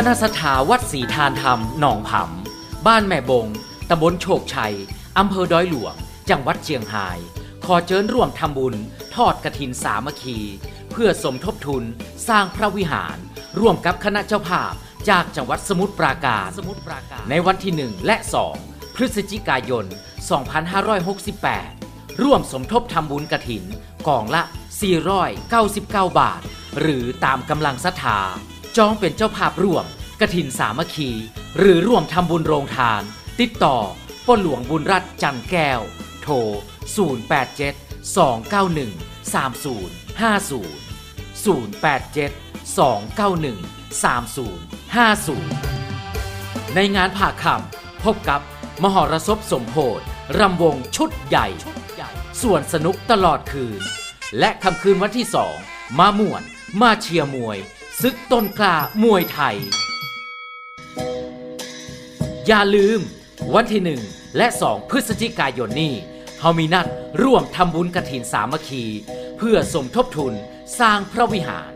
คณะสถาวัดศรีทานธรรมหนองผำบ้านแม่บงตำบลโชคชัยอำเภอดอยหลวง จังหวัดเชียงราย ขอเชิญร่วมทำบุญ ทอดกระถินสามัคคี เพื่อสมทบทุนสร้างพระวิหาร ร่วมกับคณะเจ้าภาพจากจังหวัดสมุทรปราการในวันที่ 1 และ 2 พฤศจิกายน 2568 ร่วมสมทบทำบุญกระถินกองละ 499 บาท หรือตามกำลังศรัทธา จองเป็นเจ้าภาพร่วมกระถินสามัคคี หรือร่วมทำบุญโรงทาน ติดต่อป้นหลวงบุญรัตน์จันแก้ว โทร 087 291 3050 087 291 3050 ในงานผ่าคำพบกับมหรสพสมโพธรำวงชุดใหญ่ ส่วนสนุกตลอดคืน และคำคืนวันที่สองมาม่วน มาเชียร์มวย ซึกต้นกล้ามวยไทย อย่าลืม วันที่หนึ่งและสองพฤศจิกายนนี้เฮามีนัดร่วมทำบุญกระถินสามัคคี เพื่อสมทบทุนสร้างพระวิหาร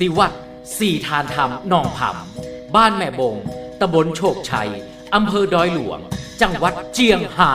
ติวัดสี่ทานธรรมหนองผำบ้านแม่บงตำบลโชคชัยอำเภอดอยหลวง จังหวัดเจียงไฮ้